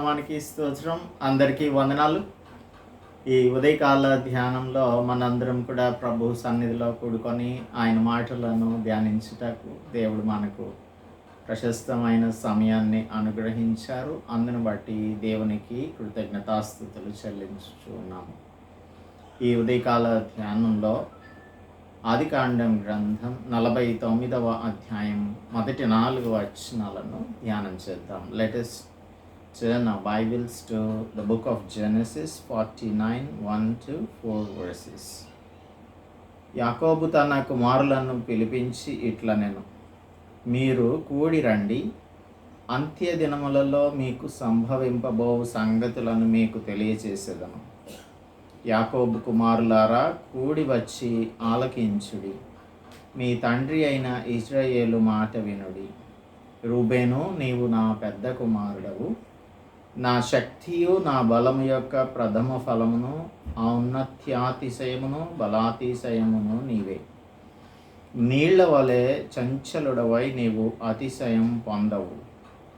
నామానికి స్తోత్రం. అందరికీ వందనాలు. ఈ ఉదయకాల ధ్యానంలో మనందరం కూడా ప్రభు సన్నిధిలో కూడుకొని ఆయన మాటలను ధ్యానించుటకు దేవుడు మనకు ప్రశస్తమైన సమయాన్ని అనుగ్రహించారు. అందును బట్టి దేవునికి కృతజ్ఞతాస్థుతులు చెల్లించుచున్నాము. ఈ ఉదయకాల ధ్యానంలో ఆదికాండం గ్రంథం నలభై తొమ్మిదవ అధ్యాయం మొదటి నాలుగు వచనాలను ధ్యానం చేద్దాం. Let us turn our Bibles to the book of Genesis 49 1 to 4 verses. యాకోబు తన కుమారులను పిలిపించి ఇట్ల నేను మీరు కూడి రండి. అంత్య దినములలో మీకు సంభవింపబో సంగతులను మీకు తెలియచేసేదను. యాకోబు కుమారులారా కూడి వచ్చి ఆలకించుడి. మీ తండ్రి అయిన ఇజ్రాయేలు మాట వినుడి. రూబేను నీవు నా పెద్ద కుమారుడవు. నా శక్తియు నా బలము యొక్క ప్రథమ ఫలమును ఔన్నత్యాతిశయమును బలాతిశయమును నీవే. నీళ్ళ వలె చంచలుడవై నీవు అతిశయం పొందవు.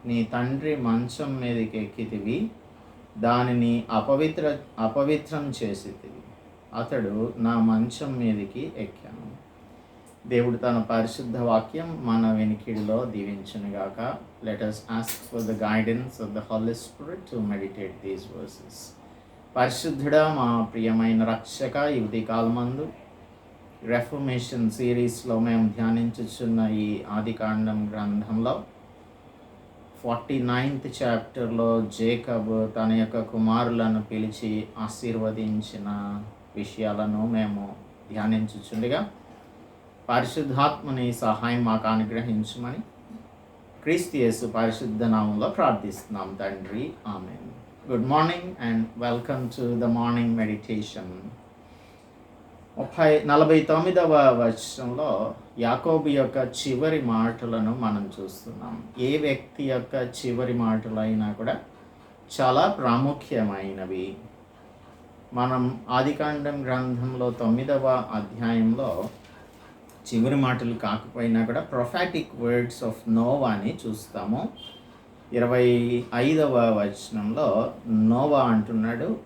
నీ తండ్రి మంచం మీదకి ఎక్కితివి దానిని అపవిత్ర అపవిత్రం చేసితివి. అతడు నా మంచం మీదకి ఎక్కాను. దేవుడు తన పరిశుద్ధ వాక్యం మన వెనికిడిలో దీవించునుగాక. Let us ask for the guidance of the holy spirit to meditate these verses పరిశుద్ధుడా మా ప్రియమైన రక్షక యువతి కాలమందు రెఫర్మేషన్ సిరీస్లో మేము ధ్యానించుచున్న ఈ ఆదికాండం గ్రంథంలో ఫార్టీ నైన్త్ చాప్టర్లో జేకబ్ తన యొక్క కుమారులను పిలిచి ఆశీర్వదించిన విషయాలను మేము ధ్యానించుచుండగా పరిశుద్ధాత్మని సహాయం మాకు అనుగ్రహించమని క్రీస్తు యేసు పరిశుద్ధ నామంలో ప్రార్థిస్తున్నాం తండ్రి. ఆమె good morning and welcome to the morning meditation ముప్పై నలభై తొమ్మిదవ వర్షంలో యాకోబు యొక్క చివరి మాటలను మనం చూస్తున్నాం. ఏ వ్యక్తి యొక్క చివరి మాటలైనా కూడా చాలా ప్రాముఖ్యమైనవి. మనం ఆదికాండం గ్రంథంలో తొమ్మిదవ అధ్యాయంలో చివరి మాటలు కాకపోయినా కూడా ప్రొఫాటిక్ వర్డ్స్ ఆఫ్ నోవా అని చూస్తాము. ఇరవై ఐదవ వచనంలో నోవా అంటున్నాడు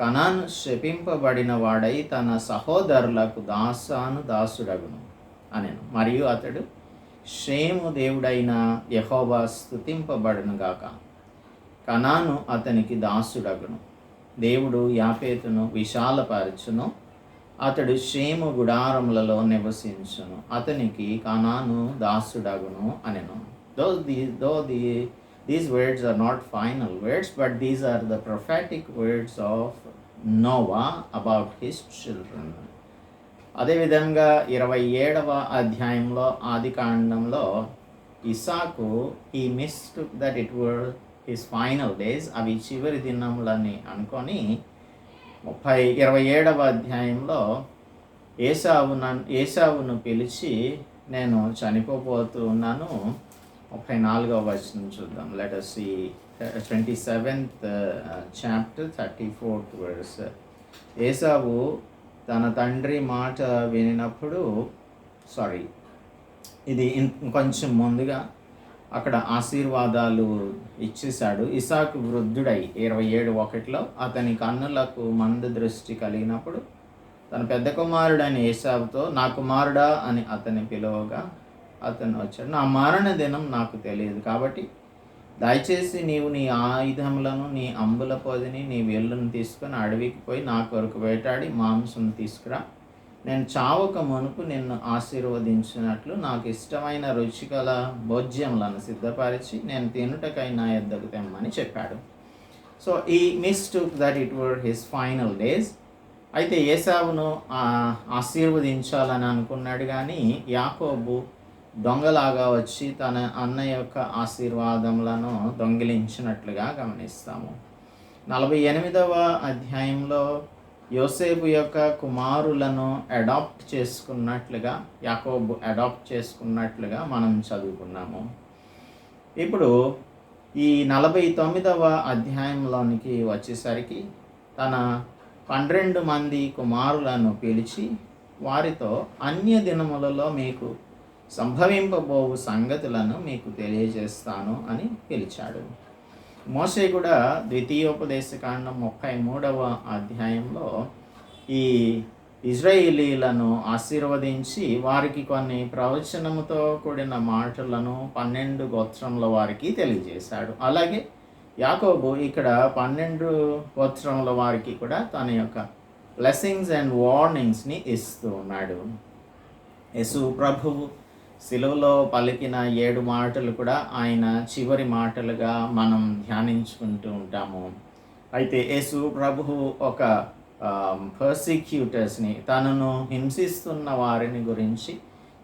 కనాను శపింపబడిన వాడై తన సహోదరులకు దాసాను దాసుడగును అనేను. మరియు అతడు షేము దేవుడైన యహోబా స్థుతింపబడునుగాక కనాను అతనికి దాసుడగును. దేవుడు యాపేతును విశాలపరచును. అతడు షేము గుడారములలో నివసించును. అతనికి కనాను దాసుడగును అనెను. Though the though the these words are not final words but these are the prophetic words of Noah about his children అదేవిధంగా ఇరవై ఏడవ అధ్యాయంలో ఆది కాండంలో ఇసాకు ఈ missed that it were his final days అవి చివరి దినములని అనుకొని ముప్పై ఇరవై ఏడవ అధ్యాయంలో ఏసావు నన్ను ఏసావును పిలిచి నేను చనిపోబోతూ ఉన్నాను. ముప్పై నాలుగవ వచనం చూద్దాం. Let us see twenty seventh chapter thirty fourth verse Esau తన తండ్రి మాట వినినప్పుడు సారీ ఇది ఇన్- కొంచెం ముందుగా అక్కడ ఆశీర్వాదాలు ఇచ్చేశాడు. ఇసాకు వృద్ధుడై ఇరవై ఏడు ఒకటిలో అతని కన్నులకు మంద దృష్టి కలిగినప్పుడు తన పెద్ద కుమారుడైన ఏసాబుతో నా కుమారుడా అని అతని పిలువగా అతను వచ్చాడు. నా మరణ దినం నాకు తెలియదు కాబట్టి దయచేసి నీవు నీ ఆయుధములను నీ అంబుల పొదిని నీ వెల్లును తీసుకొని అడవికి పోయి నా కొరకు వేటాడి మాంసం తీసుకురా. నేను చావక మునుపు నిన్ను ఆశీర్వదించినట్లు నాకు ఇష్టమైన రుచికల భోజ్యములను సిద్ధపరిచి నేను తినుటకై నా ఎద్దకు తెమ్మని చెప్పాడు. సో ఈ mistook that it were his final days అయితే ఏసావును ఆశీర్వదించాలని అనుకున్నాడు కానీ యాకోబు దొంగలాగా వచ్చి తన అన్న యొక్క ఆశీర్వాదములను దొంగిలించినట్లుగా గమనిస్తాము. నలభై ఎనిమిదవ అధ్యాయంలో యోసేపు యొక్క కుమారులను అడాప్ట్ చేసుకున్నట్లుగా యాకోబు అడాప్ట్ చేసుకున్నట్లుగా మనం చదువుకున్నాము. ఇప్పుడు ఈ నలభై తొమ్మిదవ అధ్యాయంలోనికి వచ్చేసరికి తన పన్నెండు మంది కుమారులను పిలిచి వారితో అన్య దినములలో మీకు సంభవింపబోవు సంగతులను మీకు తెలియజేస్తాను అని పిలిచాడు. మోసే కూడా ద్వితీయోపదేశ కాండం ముప్పై మూడవ అధ్యాయంలో ఈ ఇజ్రాయేలీలను ఆశీర్వదించి వారికి కొన్ని ప్రవచనముతో కూడిన మాటలను పన్నెండు గోత్రముల వారికి తెలియజేశాడు. అలాగే యాకోబు ఇక్కడ పన్నెండు గోత్రముల వారికి కూడా తన యొక్క బ్లెస్సింగ్స్ అండ్ వార్నింగ్స్ని ఇస్తూ ఉన్నాడు. యేసు ప్రభువు సిలువలో పలికిన ఏడు మాటలు కూడా ఆయన చివరి మాటలుగా మనం ధ్యానించుకుంటూ ఉంటాము. అయితే యేసు ప్రభువు ఒక పర్సిక్యూటర్స్ని తనను హింసిస్తున్న వారిని గురించి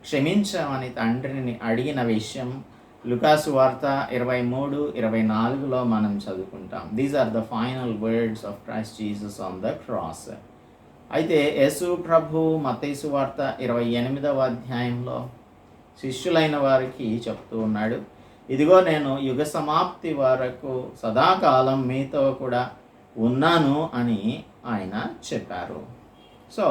క్షమించమని తండ్రిని అడిగిన విషయం లుకాసు వార్త ఇరవై మూడు ఇరవై నాలుగులో మనం చదువుకుంటాం. These are the final words of Christ Jesus on the cross అయితే యేసు ప్రభు మతేసు వార్త ఇరవై ఎనిమిదవ అధ్యాయంలో శిష్యులైన వారికి చెప్తూ ఉన్నాడు ఇదిగో నేను యుగ సమాప్తి వరకు సదాకాలం మీతో కూడా ఉన్నాను అని ఆయన చెప్పారు so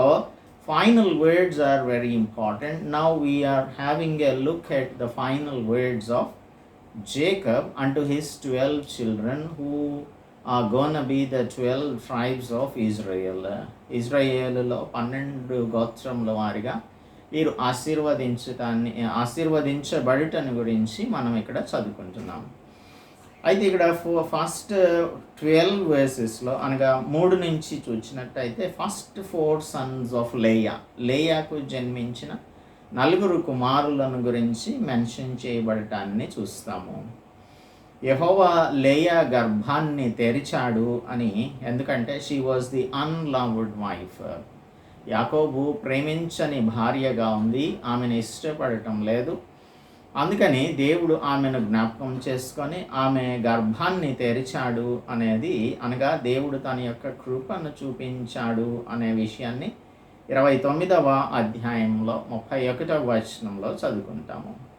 final words are very important now we are having a look at the final words of Jacob unto his 12 children who are gonna be the 12 tribes of Israel. ఇజ్రాయేలులో పన్నెండు గోత్రముల వారిగా వీరు ఆశీర్వదించటాన్ని ఆశీర్వదించబడటని గురించి మనం ఇక్కడ చదువుకుంటున్నాం. అయితే ఇక్కడ ఫస్ట్ ట్వెల్వ్ వేసెస్లో అనగా మూడు నుంచి చూసినట్టయితే first four sons of Leah. లేయాకు జన్మించిన నలుగురు కుమారులను గురించి మెన్షన్ చేయబడటాన్ని చూస్తాము. యహోవా లేయా గర్భాన్ని తెరిచాడు అని ఎందుకంటే she was the unloved wife యాకోబు ప్రేమించని భార్యగా ఉంది ఆమెను ఇష్టపడటం లేదు. అందుకని దేవుడు ఆమెను జ్ఞాపకం చేసుకొని ఆమె గర్భాన్ని తెరిచాడు అనేది అనగా దేవుడు తన యొక్క కృపను చూపించాడు అనే విషయాన్ని ఇరవై తొమ్మిదవ అధ్యాయంలో ముప్పై ఒకటవ వచనంలో చదువుకుంటాము.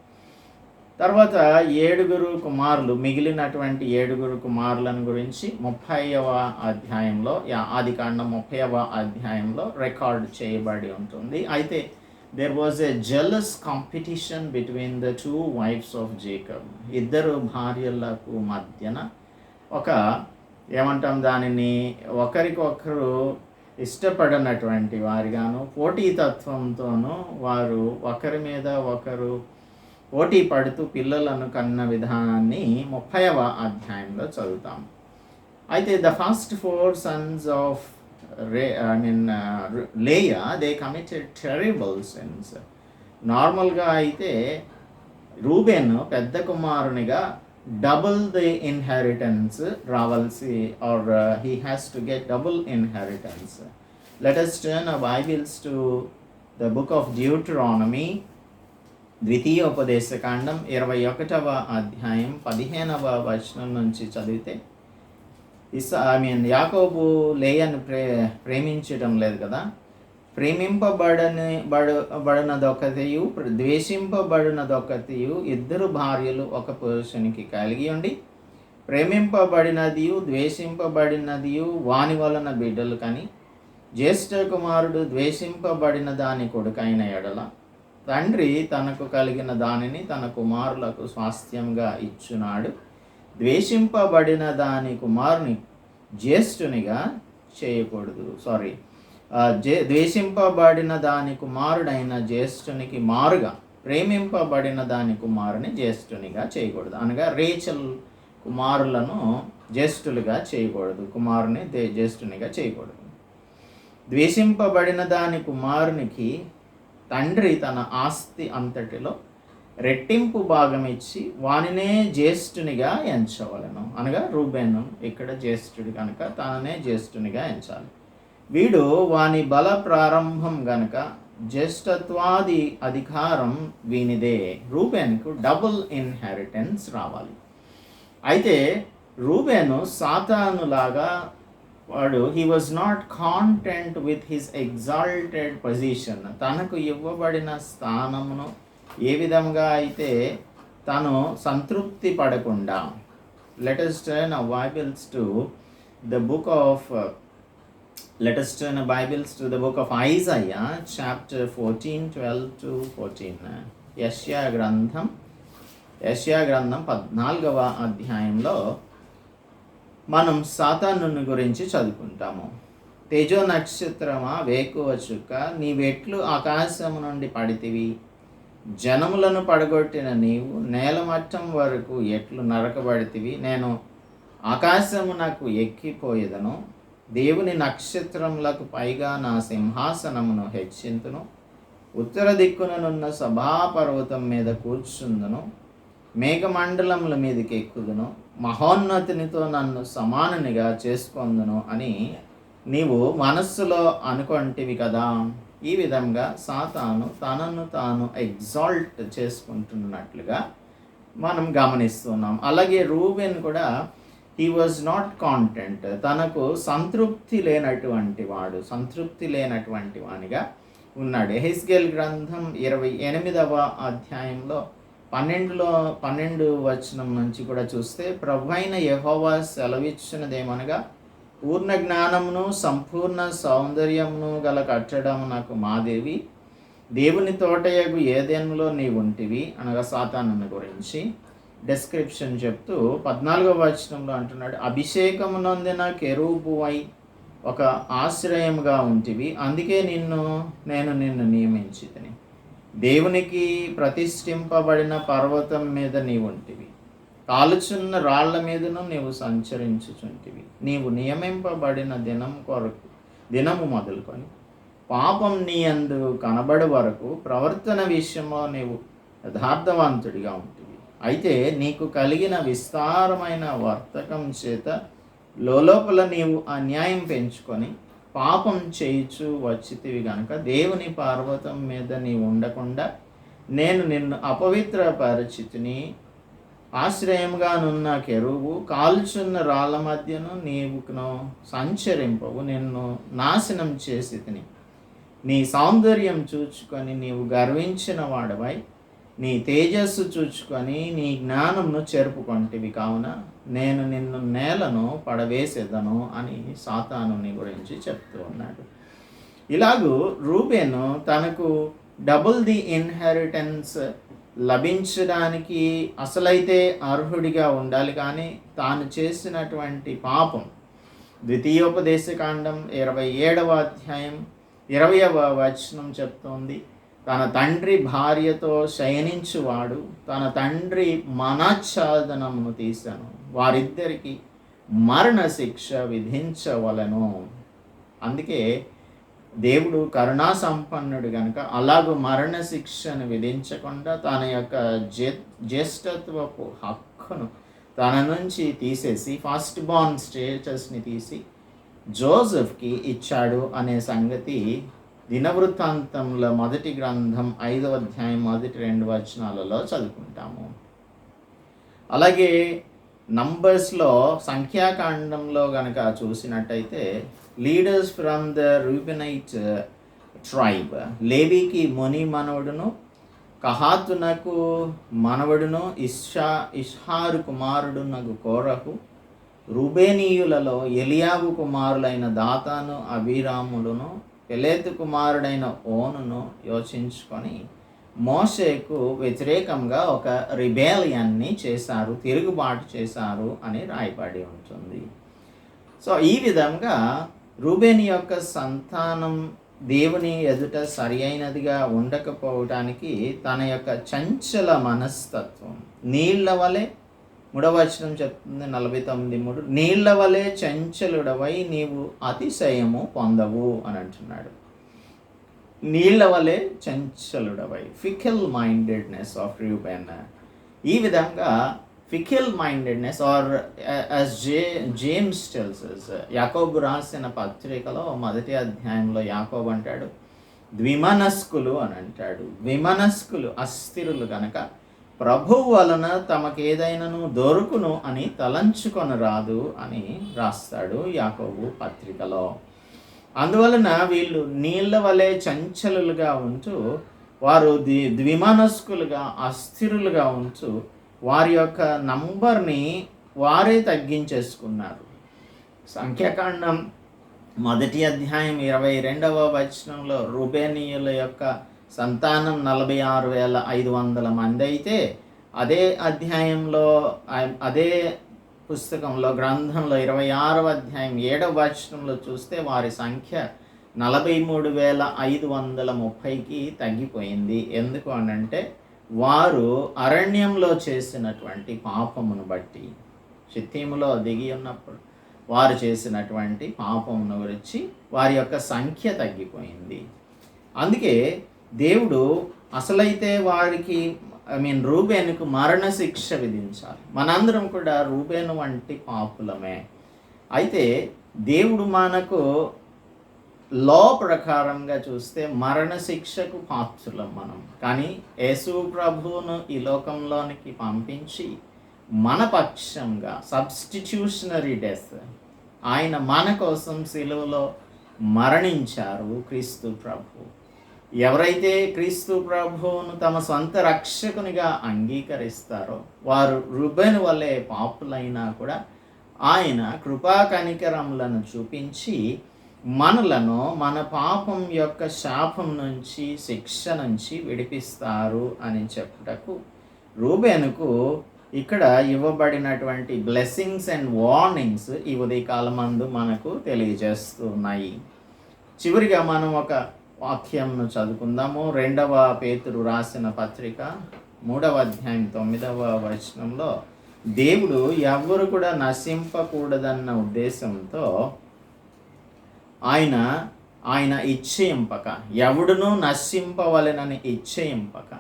తర్వాత ఏడుగురు కుమారులు మిగిలినటువంటి ఏడుగురు కుమారులను గురించి ముప్పైవ అధ్యాయంలో ఆది ఆదికాండం ముప్పైవ అధ్యాయంలో రికార్డ్ చేయబడి ఉంటుంది. అయితే there was a jealous competition between the two wives of Jacob ఇద్దరు భార్యలకు మధ్యన ఒక ఏమంటాం దానిని ఒకరికొకరు ఇష్టపడనటువంటి వారిగాను పోటీతత్వంతోనూ వారు ఒకరి మీద ఒకరు పోటీ పడుతూ పిల్లలను కన్న విధానాన్ని ముప్పైవ అధ్యాయంలో చదువుతాం. అయితే the first four sons of ray I mean Leah they committed terrible sins నార్మల్గా అయితే రూబెన్ పెద్ద కుమారునిగా డబుల్ ది ఇన్హెరిటెన్స్ రావాల్సి or he has to get double inheritance let Bibles to the book of Deuteronomy ద్వితీయోపదేశకాండం ఇరవై ఒకటవ అధ్యాయం పదిహేనవ వచనం నుంచి చదివితే ఇస ఐ మీన్ యాకోబు లేయను ప్రే ప్రేమించడం లేదు కదా? ప్రేమింపబడని బడ బడినదొకతియు ద్వేషింపబడినదొకతియు ఇద్దరు భార్యలు ఒక పురుషునికి కలిగి ఉండి ప్రేమింపబడినదియు ద్వేషింపబడినదియు వాని వలన బిడ్డలు కానీ జ్యేష్ఠ కుమారుడు ద్వేషింపబడిన దాని కొడుకైన ఎడల తండ్రి తనకు కలిగిన దానిని తన కుమారులకు స్వాస్థ్యంగా ఇచ్చున్నాడు ద్వేషింపబడిన దాని కుమారుని జ్యేష్ఠునిగా చేయకూడదు. సారీ జే ద్వేషింపబడిన దాని కుమారుడైన జ్యేష్ఠునికి మారుగా ప్రేమింపబడిన దాని కుమారుని జ్యేష్ఠునిగా చేయకూడదు. అనగా రేచల్ కుమారులను జ్యేష్ఠులుగా చేయకూడదు. కుమారుని దే జ్యేష్ఠునిగా చేయకూడదు. ద్వేషింపబడిన దాని కుమారునికి తండ్రి తన ఆస్తి అంతటిలో రెట్టింపు భాగం ఇచ్చి వానినే జ్యేష్ఠునిగా ఎంచవలను. అనగా రూబేను ఇక్కడ జ్యేష్ఠుడు కనుక తననే జ్యేష్ఠునిగా ఎంచాలి. వీడు వాని బల ప్రారంభం గనక జ్యేష్ఠత్వాది అధికారం వీనిదే. రూబేన్కు డబుల్ ఇన్హెరిటెన్స్ రావాలి. అయితే రూబేను సాతానులాగా వాడు he was not content with his exalted position తనకు ఇవ్వబడిన స్థానమును ఏ విధంగా అయితే తను సంతృప్తి పడకుండా. Let us turn Bibles to the book of let us turn Bibles to the book of Isaiah chapter fourteen twelve to fourteen యష్యా గ్రంథం యష్యా గ్రంథం పద్నాలుగవ అధ్యాయంలో మనం సాతాను గురించి చదువుకుంటాము. తేజో నక్షత్రమా వేకువచుక నీవెట్లు ఆకాశము నుండి పడితివి. జనములను పడగొట్టిన నీవు నేల మట్టం వరకు ఎట్లు నరకబడితివి. నేను ఆకాశము నాకు ఎక్కిపోయేదను. దేవుని నక్షత్రములకు పైగా నా సింహాసనమును హెచ్చింతును. ఉత్తర దిక్కుననున్న సభాపర్వతం మీద కూర్చుందును. మేఘమండలముల మీదకి ఎక్కుదును. మహోన్నతినితో నన్ను సమానునిగా చేసుకొందును అని నీవు మనస్సులో అనుకొంటివి కదా. ఈ విధంగా సాతాను తనను తాను ఎగ్జాల్ట్ చేసుకుంటున్నట్లుగా మనం గమనిస్తున్నాం. అలాగే రూబెన్ కూడా హీ వాజ్ నాట్ కాంటెంట్ తనకు సంతృప్తి లేనటువంటి వాడు సంతృప్తి లేనటువంటి వానిగా ఉన్నాడు. హెస్గెల్ గ్రంథం ఇరవై ఎనిమిదవ అధ్యాయంలో పన్నెండులో పన్నెండు వచనం నుంచి కూడా చూస్తే ప్రభు అయిన యహోవా సెలవిచ్చినదేమనగా పూర్ణ జ్ఞానమును సంపూర్ణ సౌందర్యమును గల కట్టడం నాకు మాదేవి దేవుని తోటయగు ఏదేనులో నీ ఉంటివి? అనగా సాతాను గురించి డెస్క్రిప్షన్ చెప్తూ పద్నాలుగో వచనంలో అంటున్నాడు అభిషేకము నొందిన కెరూపువై ఒక ఆశ్రయముగా ఉంటివి అందుకే నిన్ను నేను నిన్ను నియమించితిని. దేవునికి ప్రతిష్ఠింపబడిన పర్వతం మీద నీవుంటివి కాలుచున్న రాళ్ళ మీదను నీవు సంచరించుచుంటివి. నీవు నియమింపబడిన దినం కొరకు దినము మొదలుకొని పాపం నీ అందు కనబడి వరకు ప్రవర్తన విషయంలో నీవు యథార్థవంతుడిగా ఉంటివి. అయితే నీకు కలిగిన విస్తారమైన వర్తకం చేత లోపల నీవు అన్యాయం పెంచుకొని పాపం చేయుచు వచ్చితివి గనక దేవుని పార్వతం మీద నీవు ఉండకుండా నేను నిన్ను అపవిత్ర పరిచితిని ఆశ్రయంగానున్న కెరువు కాల్చున్న రాళ్ళ మధ్యను నీవును సంచరింపవు నిన్ను నాశనం చేసి తిని నీ సౌందర్యం చూచుకొని నీవు గర్వించిన వాడవై నీ తేజస్సు చూచుకొని నీ జ్ఞానంను చెరుపుకొంటివి కావున నేను నిన్ను నేలను పడవేసేదను అని సాతానుని గురించి చెప్తూ ఉన్నాడు. ఇలాగూ రూబేను తనకు డబుల్ ది ఇన్హెరిటెన్స్ లభించడానికి అసలైతే అర్హుడిగా ఉండాలి కానీ తాను చేసినటువంటి పాపం. ద్వితీయోపదేశకాండం ఇరవై ఏడవ అధ్యాయం ఇరవయవ వచనం చెప్తోంది. తన తండ్రి భార్యతో శయనించువాడు తన తండ్రి మనాచ్ఛాదనమును తీశాను వారిద్దరికి మరణశిక్ష విధించవలను. అందుకే దేవుడు కరుణా సంపన్నుడు కనుక అలాగూ మరణశిక్షను విధించకుండా తన యొక్క జే జ్యేష్ఠత్వపు హక్కును తన నుంచి తీసేసి ఫస్ట్ బార్న్ స్టేటస్ని తీసి జోసెఫ్కి ఇచ్చాడు అనే సంగతి దినవృత్తాంతంలో మొదటి గ్రంథం ఐదవ అధ్యాయం మొదటి రెండు వచనాలలో చదువుకుంటాము. అలాగే నంబర్స్లో సంఖ్యాకాండంలో కనుక చూసినట్టయితే leaders from the Reubenite tribe లేబీకి ముని మనవడును కహాతునకు మనవడును ఇషా ఇష్హారు కుమారుడునకు కోరకు రుబేనీయులలో ఎలియాబు కుమారులైన దాతాను అభిరాములను పెలేతు కుమారుడైన ఓనును యోచించుకొని మోషేకు వ్యతిరేకంగా ఒక రిబేలియన్ని చేశారు తిరుగుబాటు చేశారు అని రాయబడి ఉంటుంది. సో ఈ విధంగా రూబేని యొక్క సంతానం దేవుని ఎదుట సరి అయినదిగా ఉండకపోవటానికి తన యొక్క చంచల మనస్తత్వం నీళ్ళ వలె మూడవచనం చెప్తుంది నలభై తొమ్మిది మూడు నీళ్ళ వలె చంచలుడవై నీవు అతిశయము పొందవు అని అంటున్నాడు. నీళ్ళ వలె చంచలుడవై. ఫికల్ మైండెడ్నెస్ ఆఫ్ రూబెన్ ఈ విధంగా fickle mindedness or as J James tells యాకోబు రాసిన పత్రికలో మొదటి అధ్యాయంలో యాకోబు అంటాడు ద్విమనస్కులు అని అంటాడు. ద్విమనస్కులు అస్థిరులు గనక ప్రభు వలన తమకేదైనాను దొరుకును అని తలంచుకొని రాదు అని రాస్తాడు యాకోబు పత్రికలో. అందువలన వీళ్ళు నీళ్ళ వలె చంచలులుగా ఉంటూ వారు ద్వి ద్విమనస్కులుగా అస్థిరులుగా ఉంటూ వారి యొక్క నంబర్ని వారే తగ్గించేసుకున్నారు. సంఖ్యాకాండం మొదటి అధ్యాయం ఇరవై రెండవ వచనంలో రుబేనియుల యొక్క సంతానం నలభై ఆరు వేల ఐదు వందల మంది అయితే అదే అధ్యాయంలో అదే పుస్తకంలో గ్రంథంలో ఇరవై ఆరవ అధ్యాయం ఏడవ వచనంలో చూస్తే వారి సంఖ్య నలభై మూడు వేల ఐదు వందల ముప్పైకి తగ్గిపోయింది. ఎందుకు అనంటే వారు అరణ్యంలో చేసినటువంటి పాపమును బట్టి చిత్తీములో దిగి ఉన్నప్పుడు వారు చేసినటువంటి పాపమును గురించి వారి యొక్క సంఖ్య తగ్గిపోయింది. అందుకే దేవుడు అసలైతే వారికి ఐ మీన్ రూబేనుకు మరణశిక్ష విధించాలి. మనందరం కూడా రూబేను వంటి పాపులమే. అయితే దేవుడు మనకు లా ప్రకారంగా చూస్తే మరణశిక్షకు పాత్రులం మనం. కానీ యేసు ప్రభువును ఈ లోకంలోనికి పంపించి మన పక్షంగా సబ్స్టిట్యూషనరీ డెత్ ఆయన మన కోసం సిలువలో మరణించారు క్రీస్తు ప్రభు. ఎవరైతే క్రీస్తు ప్రభువును తమ సొంత రక్షకునిగా అంగీకరిస్తారో వారు రుబెన్ వలె పాపులైనా కూడా ఆయన కృపా కనికరములను చూపించి మనలను మన పాపం యొక్క శాపం నుంచి శిక్ష నుంచి విడిపిస్తారు అని చెప్పుటకు రూబేనుకు ఇక్కడ ఇవ్వబడినటువంటి బ్లెస్సింగ్స్ అండ్ వార్నింగ్స్ ఈ ఉదయకాలమందు మనకు తెలియజేస్తున్నాయి. చివరిగా మనం ఒక వాక్యంను చదువుకుందాము. రెండవ పేతురు రాసిన పత్రిక మూడవ అధ్యాయం తొమ్మిదవ వచనంలో దేవుడు ఎవరు కూడా నశింపకూడదన్న ఉద్దేశంతో ఆయన ఆయన ఇచ్చేయింపక ఎవడునూ నశింపవలెనని ఇచ్చేయింపక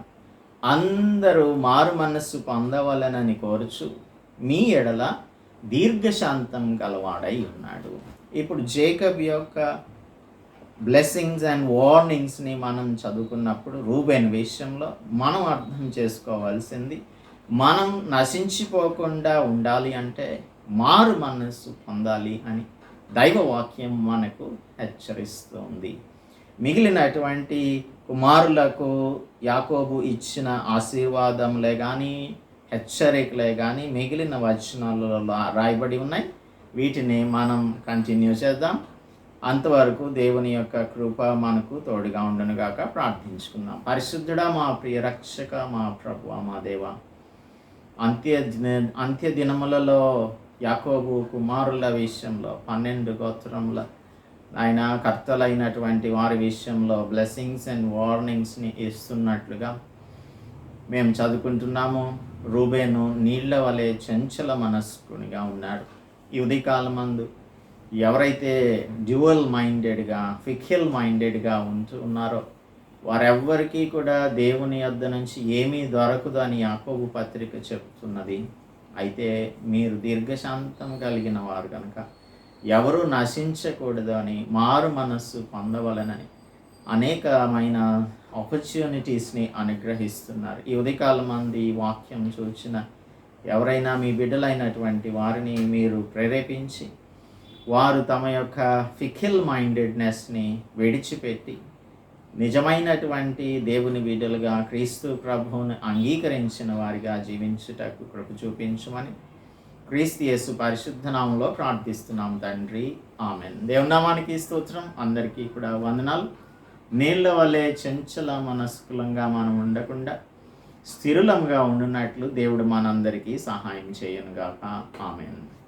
అందరూ మారు మనస్సు పొందవలెనని కోరుచు మీ ఎడల దీర్ఘశాంతం గలవాడై ఉన్నాడు. ఇప్పుడు జేకబ్ యొక్క బ్లెస్సింగ్స్ అండ్ వార్నింగ్స్ని మనం చదువుకున్నప్పుడు రూబెన్ విషయంలో మనం అర్థం చేసుకోవాల్సింది మనం నశించిపోకుండా ఉండాలి అంటే మారు మనస్సు పొందాలి అని దైవవాక్యం మనకు హెచ్చరిస్తుంది. మిగిలినటువంటి కుమారులకు యాకోబు ఇచ్చిన ఆశీర్వాదంలే కానీ హెచ్చరికలే కానీ మిగిలిన వచనాలలో రాయబడి ఉన్నాయి. వీటిని మనం కంటిన్యూ చేద్దాం. అంతవరకు దేవుని యొక్క కృప మనకు తోడుగా ఉండనుగాక ప్రార్థించుకుందాం. పరిశుద్ధుడా మా ప్రియ రక్షక మా ప్రభు మా దేవ. అంత్య అంత్య దినములలో యాకోబు కుమారుల విషయంలో పన్నెండు గోత్రముల ఆయన కర్తలైనటువంటి వారి విషయంలో బ్లెస్సింగ్స్ అండ్ వార్నింగ్స్ని ఇస్తున్నట్లుగా మేము చదువుకుంటున్నాము. రూబేను నీళ్ళ వలె చంచల మనస్కునిగా ఉన్నాడు. ఈ ఉదయకాలమందు ఎవరైతే డ్యువల్ మైండెడ్గా ఫిఖిల్ మైండెడ్గా ఉంటూ ఉన్నారో వారెవ్వరికీ కూడా దేవుని యొద్ద నుంచి ఏమీ దొరకదు అని యాకోబు పత్రిక చెప్తున్నది. అయితే మీరు దీర్ఘశాంతం కలిగిన వారు కనుక ఎవరు నశించకూడదు అని మారు మనస్సు పొందవలనని అనేకమైన ఆపర్చునిటీస్ని అనుగ్రహిస్తున్నారు. ఈ ఉదయకాలం మంది వాక్యం చూచిన ఎవరైనా మీ బిడ్డలైనటువంటి వారిని మీరు ప్రేరేపించి వారు తమ యొక్క ఫికిల్ మైండెడ్నెస్ని విడిచిపెట్టి నిజమైనటువంటి దేవుని బిడ్డలుగా క్రీస్తు ప్రభువును అంగీకరించిన వారిగా జీవించుటకు కృప చూపించమని క్రీస్తు యేసు పరిశుద్ధనామంలో ప్రార్థిస్తున్నాం తండ్రి. ఆమెన్. దేవునామానికి స్తోత్రం. అందరికీ కూడా వందనాలు. నీళ్ళ వలె చంచల మనస్కులంగా మనం ఉండకుండా స్థిరులంగా ఉండున్నట్లు దేవుడు మనందరికీ సహాయం చేయనుగాక. ఆమెన్.